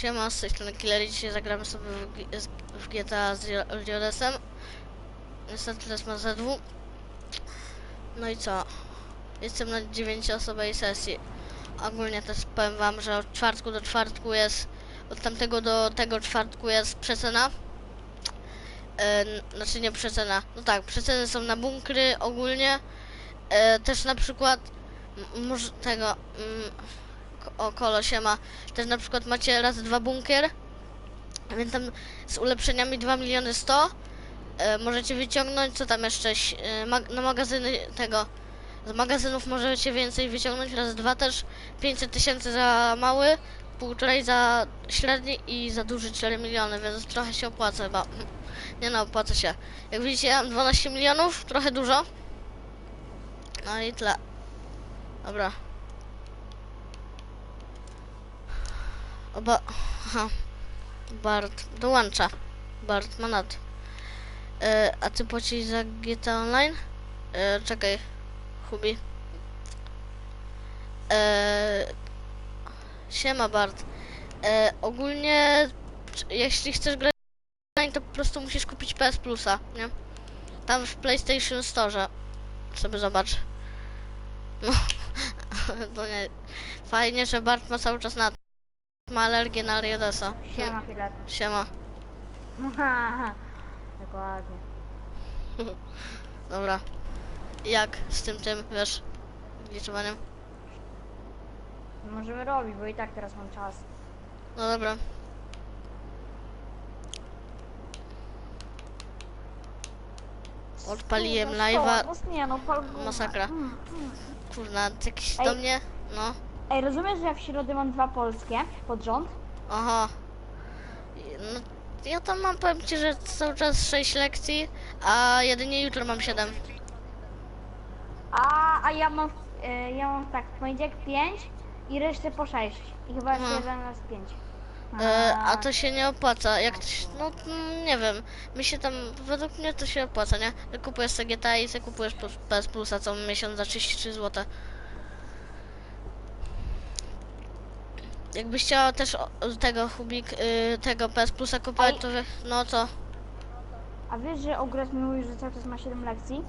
Siema, z tej strony Killery. Dzisiaj zagramy sobie w, w GTA z Rio- Riodesem. Niestety teraz ma ZW. No i co? Jestem na 9-osobowej sesji. Ogólnie też powiem wam, że od czwartku do czwartku jest, od tamtego do tego czwartku jest przecena. N- znaczy nie przecena, no tak, przeceny są na bunkry ogólnie. E, też na przykład, może tego, ko- o kolo się ma, też na przykład macie raz dwa bunkier, więc tam z ulepszeniami 2 miliony 100 e, możecie wyciągnąć, co tam jeszcze, e, na magazyny tego, z magazynów możecie więcej wyciągnąć, raz dwa też 500 tysięcy za mały, półtorej za średni i za duży 4 miliony, więc trochę się opłaca chyba. Nie no, opłaca się. Jak widzicie, ja mam 12 milionów, trochę dużo. No i tyle. Dobra. Oba... Aha. Bart dołącza. Bart ma nad. E, a ty płacisz za GTA Online? E, czekaj. Hubi. E, siema Bart. E, ogólnie, jeśli chcesz grać online, to po prostu musisz kupić PS Plusa, nie? Tam w PlayStation Store. Sobie zobacz. No, to nie. Fajnie, że Bart ma cały czas na ma alergię na Riodesa. Siema Filet. Siema. Dokładnie. Dobra. Jak z tym tym, wiesz, gliczowaniem? Możemy robić, bo i tak teraz mam czas. No dobra. Odpaliłem No, live'a. No nie no, pal. Masakra. Mm, mm. Kurna, jakiś Ej. do mnie? No. Ej, rozumiesz, że ja w środę mam dwa polskie pod rząd? Aha. No, ja tam mam, powiem ci, że cały czas 6 lekcji, a jedynie jutro mam 7. A, a ja mam, e, ja mam tak, w poniedziałek 5 i resztę po 6. I chyba jeszcze Aha. jeden raz 5. E, a to się nie opłaca. Jak to się, no nie wiem. Mi się tam, według mnie to się opłaca, nie? Ty kupujesz sobie GTA i sobie kupujesz PS Plusa co miesiąc za 33 zł. Jakbyś chciała też o- tego Hubik, y, tego PS Plusa kupować, Ej. to wie, no to. A wiesz, że Ogres mi mówił, że cały czas ma 7 lekcji?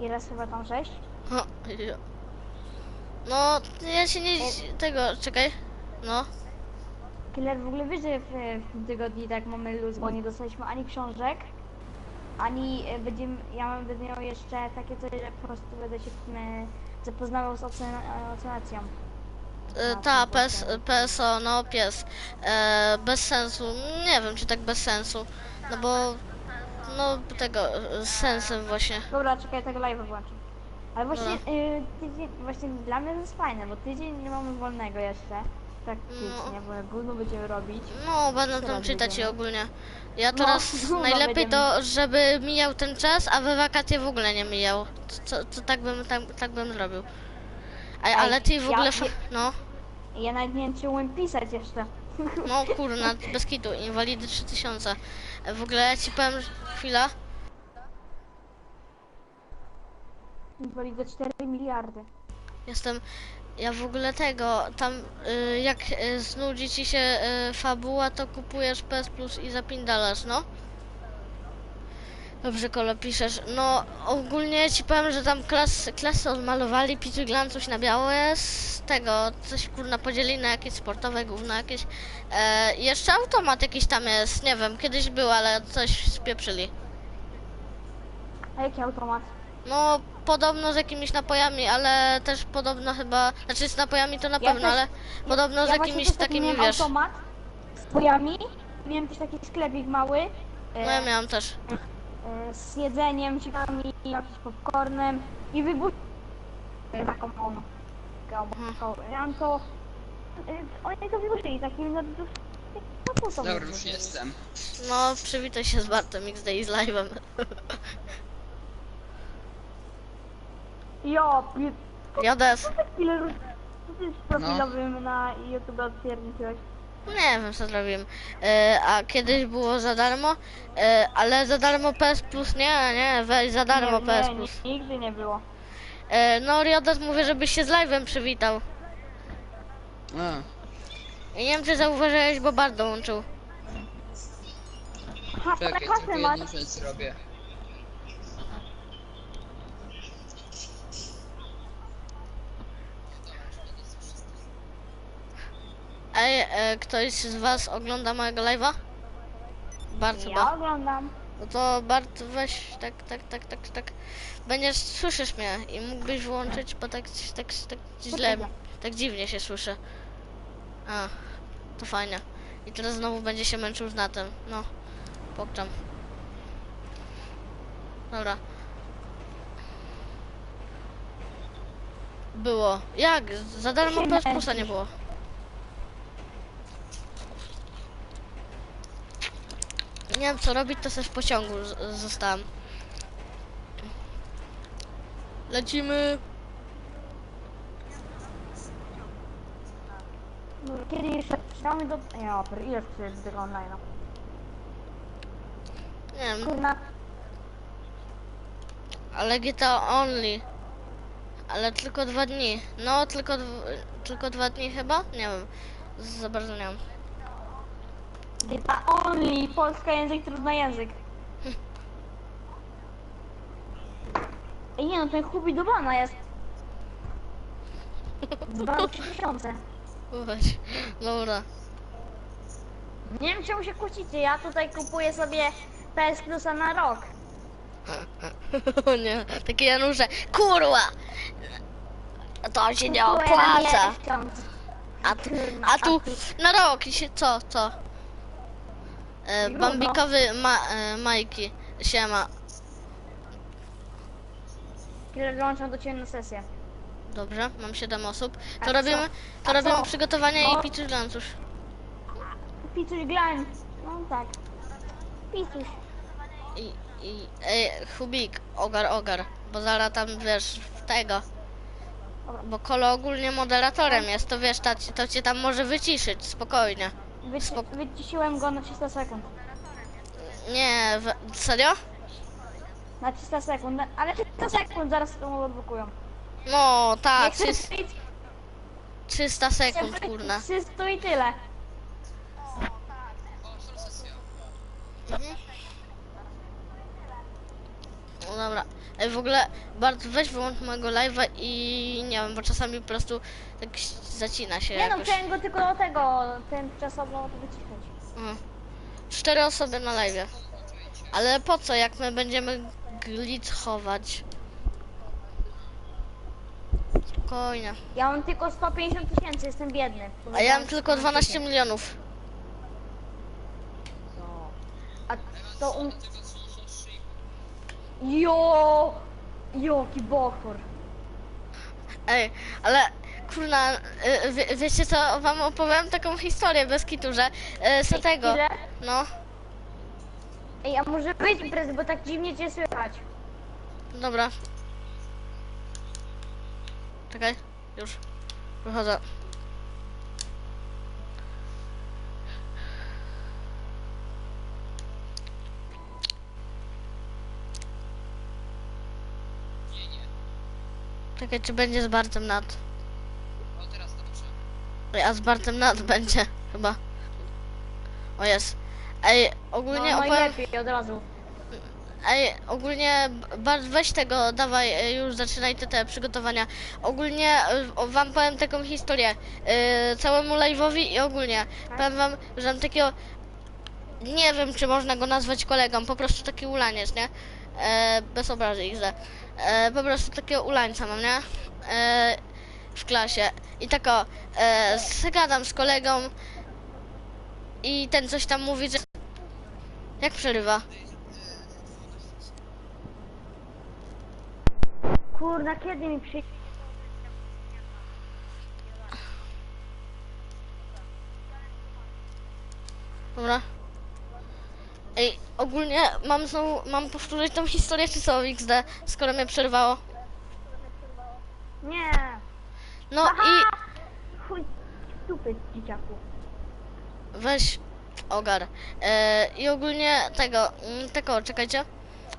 I raz chyba tam 6? O, jo. No, ja się nie. tego, czekaj. No. Killer, w ogóle wiesz, że w, w tym tygodniu tak mamy luz, bo nie dostaliśmy ani książek, ani e, będziemy, ja będę miał jeszcze takie coś, że po prostu będę się e, zapoznawał z ocen, e, ocenacją. E, ta, to PS, tak. PSO, no pies. E, bez sensu. Nie wiem, czy tak bez sensu. No bo. No tego, e, z sensem właśnie. Dobra, czekaj, tego live'a włączę. Ale właśnie y, tydzień, właśnie dla mnie to jest fajne, bo tydzień nie mamy wolnego jeszcze. Praktycznie, bo jak gówno będziemy robić. No, będę tam czytać i ogólnie. Ja No, teraz no, najlepiej to, żeby mijał ten czas, a we wakacje w ogóle nie mijał. Co, co tak bym tak, tak bym zrobił. A, ale ty w ja- ogóle. Fa- ja- no. Ja nawet nie wiem, czy umiem pisać jeszcze. No kurna, bez kitu, inwalidy 3000. E, W ogóle ja ci powiem, że- chwila. Invalidę 4 miliardy. Jestem. Ja w ogóle tego, tam y, jak y, znudzi ci się y, fabuła, to kupujesz PS Plus i zapindalasz, no. Dobrze, Kolo, piszesz. No, ogólnie ci powiem, że tam klas, klasy odmalowali, pitu glan coś na białe, z tego, coś kurna podzieli na jakieś sportowe, gówno jakieś. E, jeszcze automat jakiś tam jest, nie wiem, kiedyś był, ale coś spieprzyli. A jaki automat? No, podobno z jakimiś napojami, ale też podobno chyba, znaczy z napojami to na Ja pewno, też- ale podobno z ja właśnie jakimiś taki takimi, miałem wiesz. automat z pojami. Miałem też taki sklepik mały. No ja miałam też. E, z jedzeniem, ciekami, jakimś popcornem i wybuch... e, taką. Taką to... e, Oni to wybuchli takim no, no, Dobra, już jestem. No, przywitaj się z Bartem XD i z live'em. Jo, pi- Jodes. z profilowym na YouTube odpierdziłeś? Nie wiem co zrobiłem. E, a kiedyś było za darmo, e, ale za darmo PS Plus nie, nie, weź za darmo nie, PS nie, Plus. nie, nigdy nie było. E, no Riodes mówię, żebyś się z live'em przywitał. A, I nie wiem, czy zauważyłeś, bo Bart dołączył. Ha, Czekaj, tylko jedną rzecz zrobię. Ej, e, ktoś z was ogląda mojego live'a? Bart Ja chyba. oglądam. No to Bart weź, tak, tak, tak, tak, tak. Będziesz, słyszysz mnie i mógłbyś włączyć, bo tak, tak, tak źle, Poczekaj. tak dziwnie się słyszę. A, to fajnie. I teraz znowu będzie się męczył z natem. No, pokczam. Dobra. Było. Jak? Za darmo Się PS Plusa nie było. Nie wiem co robić, to sobie w pociągu zostałem. Lecimy. No, Kiedy jeszcze przydamy do... Ja, per, ile chcesz do tego online'a? Nie wiem, Kurna, ale GTA Only. Ale tylko dwa dni. No, tylko, dw- tylko dwa dni chyba? Nie wiem. Za bardzo nie wiem. GTA only, polska język, trudny język. Ej, nie no, ten Hubi do bana jest. Dwa tysiące. Weź. Dobra. Nie wiem czemu się kłócicie, ja tutaj kupuję sobie PS Plusa na rok. O nie, takie Janusze. Kurwa! To się nie opłaca. A tu, a tu na rok i się co, co? E, bambikowy ma, e, Majki. Siema. Kiedy dołączam do ciebie na sesję. Dobrze, mam 7 osób. A To co? robimy, to A robimy co? przygotowania No. i piczuś lancusz. Picuś glań. No tak. Picuś. I, i, ej, Hubik, ogar, ogar. Bo zaraz tam, wiesz, w tego. Bo Kolo ogólnie moderatorem jest, to wiesz, ta, to cię tam może wyciszyć, spokojnie. Wyci wyciszyłem go na 300 sekund. Nie, w, serio? Na 300 sekund, ale 300 sekund zaraz to odblokują. No, tak, Nie chcę 300, być- 300 sekund, kurna. 300 i tyle. Mhm. No dobra. Ej, w ogóle, bardzo weź wyłącz mojego live'a i nie wiem, bo czasami po prostu tak zacina się Nie no, jakoś. chciałem go tylko do tego, tymczasowo to wyciszać. Mhm. Cztery osoby na live. Ale po co, jak my będziemy glitchować? Spokojnie. Ja mam tylko 150 tysięcy, jestem biedny. A ja mam tylko 12 milionów. A to um... Jo! Joki bochor. Ej, ale kurna, y, wie, wiecie co, wam opowiem taką historię bez kitu, że y, z tego, Ile? no, Ej, a może wyjdź imprezy, bo tak dziwnie cię słychać. dobra. Czekaj, już, wychodzę. Czekaj, czy będzie z Bartem nad. O, teraz dobrze. Ej, A z Bartem nad będzie, chyba. O jest. Ej, ogólnie no, opowiem... lepiej od razu. Ej, ogólnie Bart weź tego, dawaj, e, już zaczynaj te, te przygotowania. Ogólnie o, wam powiem taką historię. E, całemu live'owi i ogólnie. Powiem wam, że mam takiego. Nie wiem, czy można go nazwać kolegą, po prostu taki ulaniec, nie? E, bez obrazy ich e, Po prostu takiego ulańca mam, nie? E, w klasie. I tak o, e, zagadam z kolegą i ten coś tam mówi, że... Jak przerywa? Kurna, kiedy mi przyjdzie? Dobra. Ej, ogólnie mam znowu, mam powtórzyć tą historię czy co XD, skoro mnie przerwało. Nie. No Aha! i Chuj, stupy, dzieciaku. weź ogar. E, I ogólnie tego, mm, tego, czekajcie.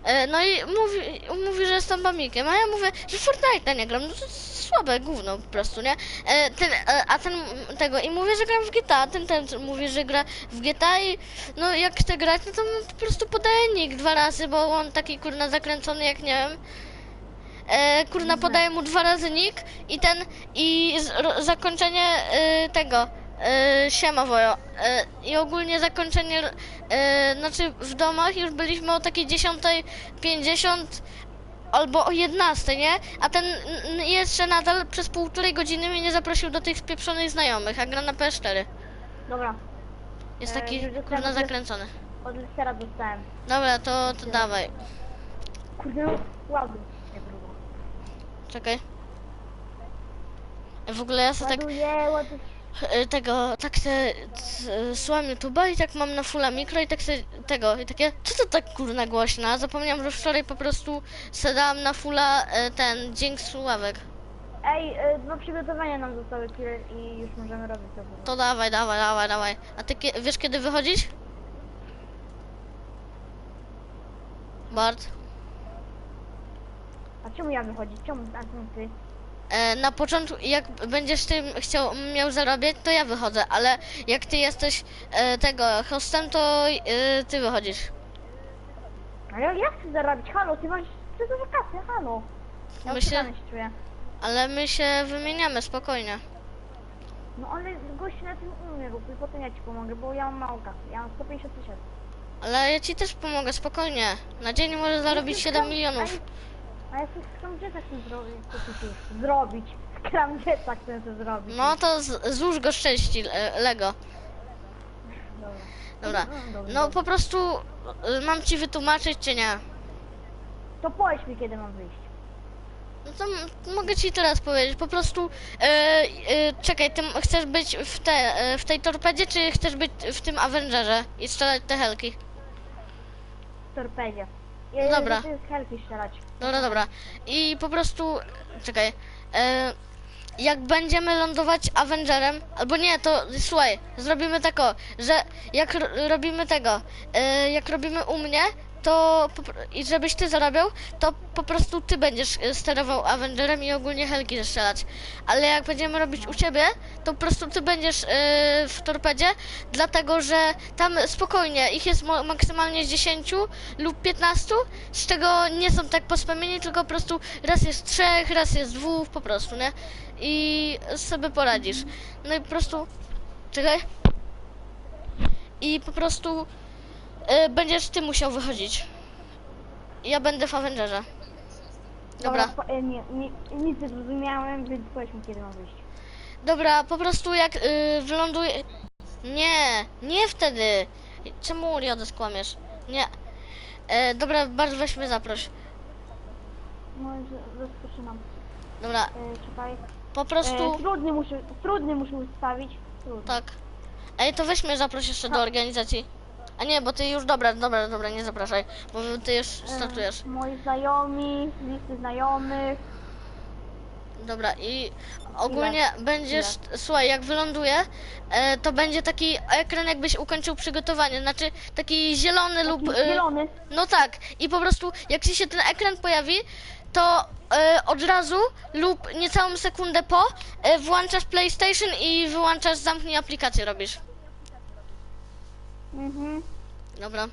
E, no i mówi, mówi, że jestem bamikiem, a ja mówię, że Fortnite'a nie gram, no to słabe gówno po prostu, nie? E, ten, e, a ten tego i mówię, że gram w GTA, ten, ten mówi, że gra w GTA i no jak chce grać, no to po prostu podaje nick dwa razy, bo on taki kurna zakręcony jak nie wiem. E, kurna podaje mu dwa razy nick i ten i z, ro, zakończenie e, tego e, siema wojo e, i ogólnie zakończenie e, znaczy w domach już byliśmy o takiej 10.50 albo o 11, nie? A ten jeszcze nadal przez półtorej godziny mnie nie zaprosił do tych spieprzonych znajomych, a gra na PS4. Dobra, Jest taki dostałem kurna zakręcony. od Lestera dostałem. Dobra, to, to dawaj. Kurde, ładuj. Nie próbuj. Czekaj. W ogóle ja sobie tak Ładuję, ładuję. E, tego, tak se c- słucham YouTube'a i tak mam na fulla mikro i tak se tego, i takie, co to tak kurna głośna? Zapomniałam, że wczoraj po prostu sedałam na fulla e, ten dźwięk słuchawek. Ej, dwa przygotowania nam zostały i już możemy robić to. To dawaj, dawaj, dawaj, dawaj. A ty kie- wiesz kiedy wychodzić? Bart? A czemu ja wychodzić? Czemu a czemu ty? E, na początku, jak będziesz chciał, miał zarabiać, to ja wychodzę, ale jak ty jesteś e, tego hostem, to e, ty wychodzisz. A ja, chcę zarabiać, halo, ty masz ty to wakacje, halo. Ja Myślę- Myślę... się czuję. Ale my się wymieniamy, spokojnie. No ale gość na tym umie rób i potem ja ci pomogę, bo ja mam mało kasy. Ja mam 150 tysięcy. Ale ja ci też pomogę, spokojnie. Na dzień możesz zarobić 7 milionów. A ja Scrum Jetta chcę zrobić. Zrobić? Scrum Jetta chcę sobie zrobić. No to z, złóż go szczęści, Lego. Dobra. Dobra. No, No po prostu e, mam ci wytłumaczyć, czy nie? To powiedz mi kiedy mam wyjść. No to mogę ci teraz powiedzieć, po prostu e, e, czekaj, ty chcesz być w, te, e, w tej torpedzie, czy chcesz być w tym Avengerze i strzelać te helki? W torpedzie. No dobra. Helki strzelać. Dobra, dobra. I po prostu, czekaj, e, jak będziemy lądować Avengerem, albo nie, to słuchaj, zrobimy tak o, że jak ro- robimy tego, e, jak robimy u mnie, to i żebyś ty zarabiał, to po prostu ty będziesz e, sterował Avengerem i ogólnie helki strzelać. Ale jak będziemy robić u ciebie, to po prostu ty będziesz e, w torpedzie, dlatego że tam spokojnie, ich jest maksymalnie z 10 lub 15, z czego nie są tak pospamieni, tylko po prostu raz jest trzech, raz jest dwóch, po prostu, nie? I sobie poradzisz. No i po prostu, czekaj. I po prostu e, będziesz ty musiał wychodzić. Ja będę w Avengerze. Dobra. po- e, nie, nie, nic nie zrozumiałem, więc powiedz mi kiedy mam wyjść. Dobra, po prostu jak y, wyląduje... Nie, nie wtedy. Czemu Uliodę skłamiesz? Nie. E, dobra, bardzo weźmy zaproś. No już rozpoczynam. Dobra, E, czekaj. po prostu... E, trudny muszę, trudny muszę ustawić. Trudny. Tak. Ej, to weźmy zaproś jeszcze do organizacji. A nie, bo ty już, dobra, dobra, dobra, nie zapraszaj, bo ty już startujesz. E, moi znajomi, listy znajomych. Dobra, i ogólnie będziesz, słuchaj, jak wyląduje, e, to będzie taki ekran, jakbyś ukończył przygotowanie, znaczy taki zielony lub... Taki e, zielony. No tak, i po prostu jak ci się ten ekran pojawi, to e, od razu lub niecałą sekundę po e, włączasz PlayStation i wyłączasz zamknij aplikację robisz. Mhm. Dobra.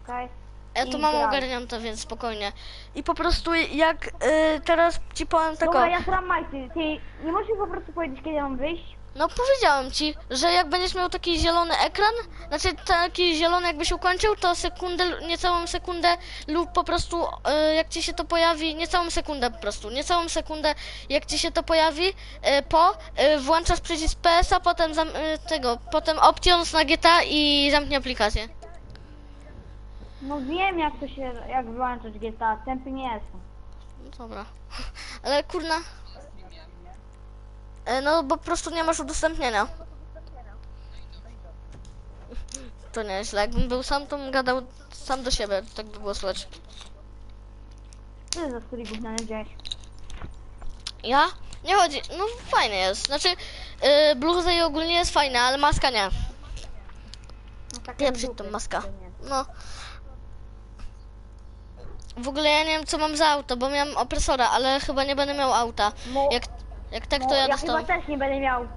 Czekaj. Ja to I mam ogarnięte, więc spokojnie. I po prostu jak e, teraz ci powiem tak Dobra, o, ja gram majty. Ty nie możesz mi po prostu powiedzieć kiedy mam wyjść? No powiedziałem ci, że jak będziesz miał taki zielony ekran, znaczy taki zielony jakbyś ukończył, to sekundę, niecałą sekundę lub po prostu e, jak ci się to pojawi, niecałą sekundę po prostu, niecałą sekundę jak ci się to pojawi, e, po e, włączasz przycisk PS-a, potem zam, tego, potem options na GTA i zamknij aplikację. No wiem jak to się, jak wyłączać GTA, tępy nie jestem. No dobra. Ale kurna. E, no bo po prostu nie masz udostępnienia. To nieźle. Jakbym był sam, to bym gadał sam do siebie. Tak by było słychać. Ty za strój gówniany wziąłeś? Ja? Nie chodzi. No fajny jest. Znaczy, yy, bluza i ogólnie jest fajna, ale maska nie. No tak Pieprzyć tą maskę. No. w ogóle ja nie wiem co mam za auto, bo miałem opresora, ale chyba nie będę miał auta. Mo- Jak, jak tak, no, to ja ja dostałem. chyba też nie będę miał.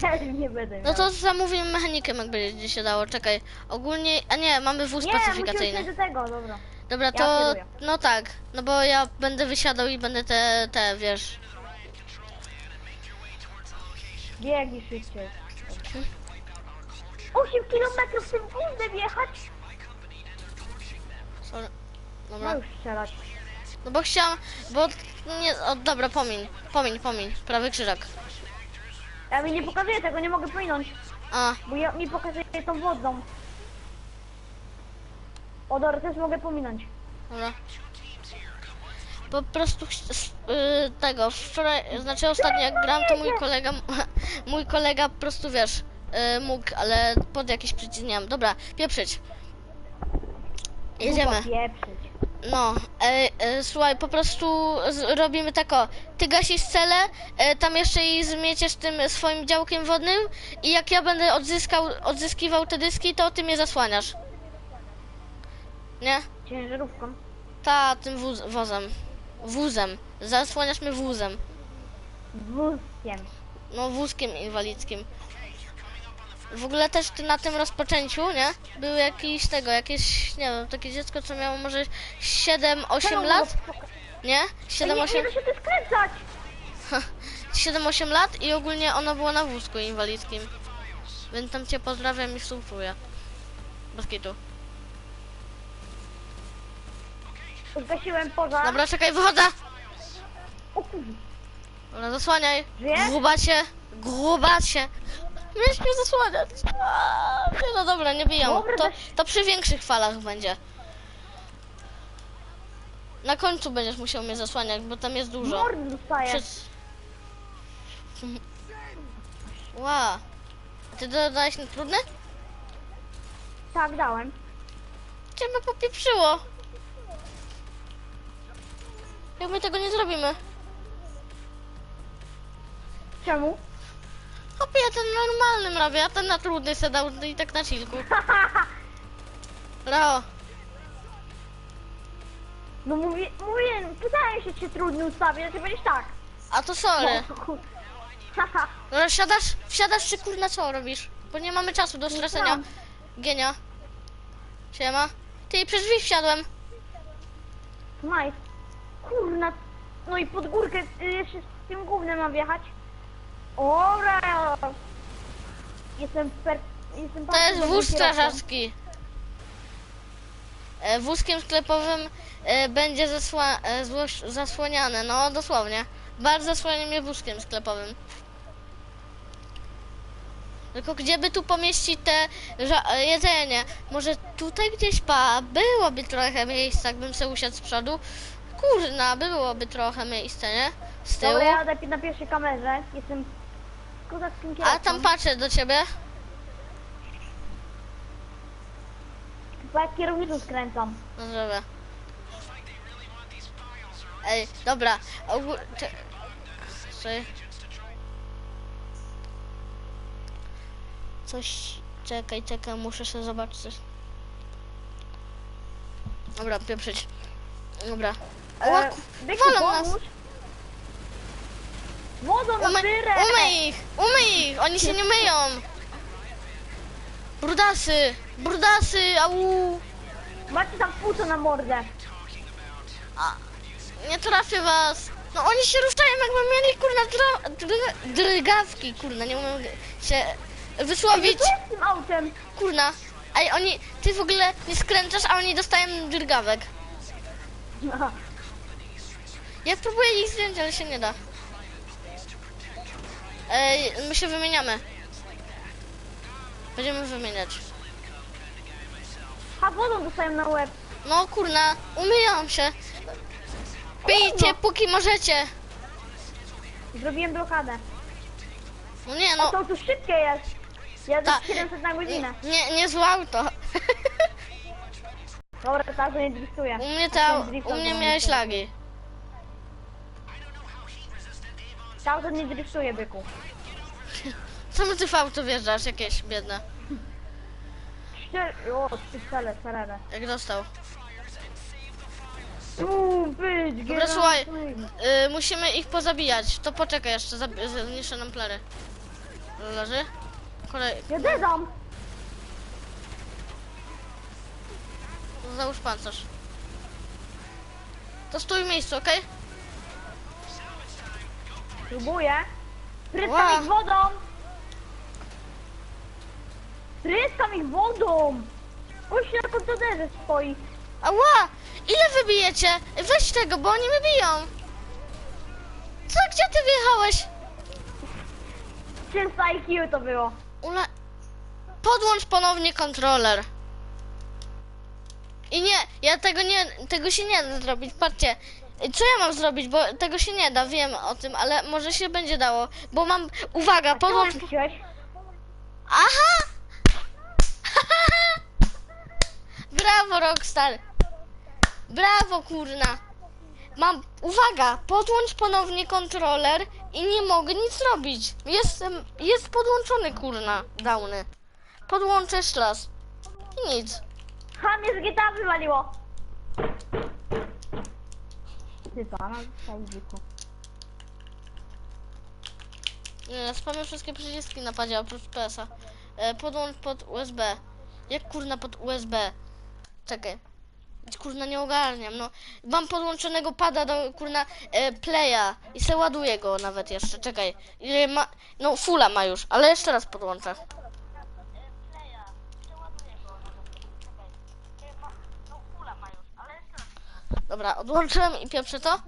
Ja też nie będę miał. No to zamówimy mechanikiem, jak będzie się dało. Czekaj. Ogólnie. A nie, mamy wóz Nie, musimy specyfikacyjny. przejść do tego, dobra. Dobra, Ja to. kieruję. No tak. No bo ja będę wysiadał i będę te, te wiesz. Biegnij szybciej. 8 km tym wózem jechać? Sorry. No Dobra. już strzelać. No bo chciałam. Bo. Nie. O, dobra, pomiń. Pomiń, pomiń. Prawy krzyżak. Ja mi nie pokazuję tego, nie mogę płynąć. A, Bo ja, mi pokazuje tą wodą. O dobra, też mogę pominąć. dobra. Po prostu chci- s- y, tego, wczoraj, znaczy ostatnio jak gram, to mój kolega, mój kolega po prostu wiesz, y, mógł, ale pod jakiś przycisk nie. Dobra, pieprzyć. Jedziemy. Pieprzyć. No, e, e, słuchaj, po prostu z, robimy tak o, ty gasisz celę, e, tam jeszcze i zmieciesz tym swoim działkiem wodnym i jak ja będę odzyskał, odzyskiwał te dyski, to ty mnie zasłaniasz. Nie? Ciężarówką. Ta, tym wóz, wozem. Wózem. Zasłaniasz mnie wózem. Wózkiem. No, wózkiem inwalidzkim. W ogóle też na tym rozpoczęciu, nie? Był jakiś tego, jakieś, nie wiem, takie dziecko, co miało może 7-8 Czemu lat, nie? Ej, Nie, 7-8 nie da się tu skręcać! 7-8 lat i ogólnie ono było na wózku inwalidzkim. Więc tam cię pozdrawiam i współczuję. Bez kitu. Zgasiłem pożar. Dobra, czekaj, wychodzę! O kurde. Dobra, zasłaniaj. Grubacie, grubacie. Miałeś mnie zasłaniać. Nie, no dobra, nie. Dobra, To, to przy większych falach będzie. Na końcu będziesz musiał mnie zasłaniać, bo tam jest dużo. Mordy dostaję. Przez... Ła. Ty dodałeś na trudne? Tak, dałem. Ciebie popieprzyło. Jak my tego nie zrobimy? Czemu? Ja ten normalnym robię, a ten na trudny se dał i tak na chillku. Rao. No mówię, mówię, pytałem się, czy trudno ustawić, a ty będziesz tak. A to sorry. Haha. No wsiadasz, wsiadasz czy kurna co robisz? Bo nie mamy czasu do stracenia. tam. Genia. Siema. Ty, przez drzwi wsiadłem. Nice. Kurna. No i pod górkę y, jeszcze z tym głównym mam wjechać. Ora. Jestem per... Jestem To jest wóz strażacki. E, Wózkiem sklepowym e, będzie zasła, e, złoś, zasłaniane, no dosłownie. Bardzo zasłania mnie wózkiem sklepowym. Tylko gdzie by tu pomieścić te ża- e, jedzenie? Może tutaj gdzieś pa, byłoby trochę miejsca, jakbym se usiadł z przodu. Kurna, byłoby trochę miejsca, nie? Z tyłu. Dobra, ja jadę na pierwszej kamerze. Jestem kozackim kierowcą. A tam patrzę do ciebie. Bo jak kierownicą skręcam. No dobra. Ej, dobra. Ogól... Cze... Coś... Coś... Czekaj, czekaj, muszę sobie zobaczyć coś. Dobra, pieprzyć. Dobra. E, ku- Byku, walą nas. Wodą na Umy, tyrę. umyj ich! Umyj ich! Oni się nie myją! Brudasy! Brudasy! Au! Macie tam płuco na mordę. Nie trafię was! No oni się ruszają jakby mieli kurna dra, dry, drgawki, kurna, nie umiem się wysłowić, co jest z tym autem? kurna. Ej, oni, ty w ogóle nie skręcasz, a oni dostają drgawek. Ja próbuję ich zdjąć, ale się nie da. Ej, my się wymieniamy. Będziemy wymieniać. A wodą dostaję na łeb. No kurna, umyją się. Pijcie póki możecie. Zrobiłem blokadę. No nie O, no. to tu szybkie jest. Jadę Ta- 700 na godzinę. Nie, nie złe auto. Dobra, tak, to nie driftuję. U mnie, ta, u mnie miałeś lagi. Auto nie driftuje, byku. Czemu ty w auto wjeżdżasz jakieś biedne? Cztery... O, trzy cele. Jak dostał? Tu być, Dobra, Geralt, słuchaj. Y, musimy ich pozabijać. To poczekaj jeszcze, zabi- zniszczę nam plery. Leży? Kolej, Ja dedam! załóż pancerz. To stój w miejscu, okej? Próbuję. Ła. Pryskam ich wodą! Pryskam ich wodą! Gość na kontenerze stoi. Ała! Ile wybijecie? Weź tego, bo oni wybiją. Co, gdzie ty wjechałeś? 300 IQ to było. Ula... Podłącz ponownie kontroler. I nie, ja tego nie, tego się nie da zrobić, patrzcie. Co ja mam zrobić, bo tego się nie da, wiem o tym, ale może się będzie dało, bo mam, uwaga, puściłeś? Aha! Brawo, Rockstar! Brawo, kurna! Mam, uwaga, podłącz ponownie kontroler i nie mogę nic zrobić. Jestem, jest podłączony, kurna, downy. Podłączę raz. I nic. Ha, mnie z GTA wywaliło. Ty pana, dziku. Nie, spamię wszystkie przyciski na padzie oprócz PS-a. E, podłącz pod USB. Jak kurna pod USB? Czekaj. Kurna nie ogarniam, no. Mam podłączonego pada do kurna e, playa i se ładuję go nawet jeszcze. Czekaj. Ile ma. No fulla ma już, ale jeszcze raz podłączę. Dobra, odłączyłem i pieprzę to.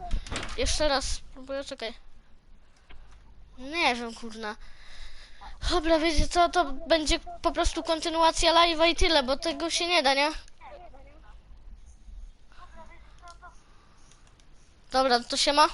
Jeszcze raz spróbuję, czekaj. Nie wiem, kurna. Dobra, wiecie co, to będzie po prostu kontynuacja live'a i tyle, bo tego się nie da, nie? Dobra, to się ma.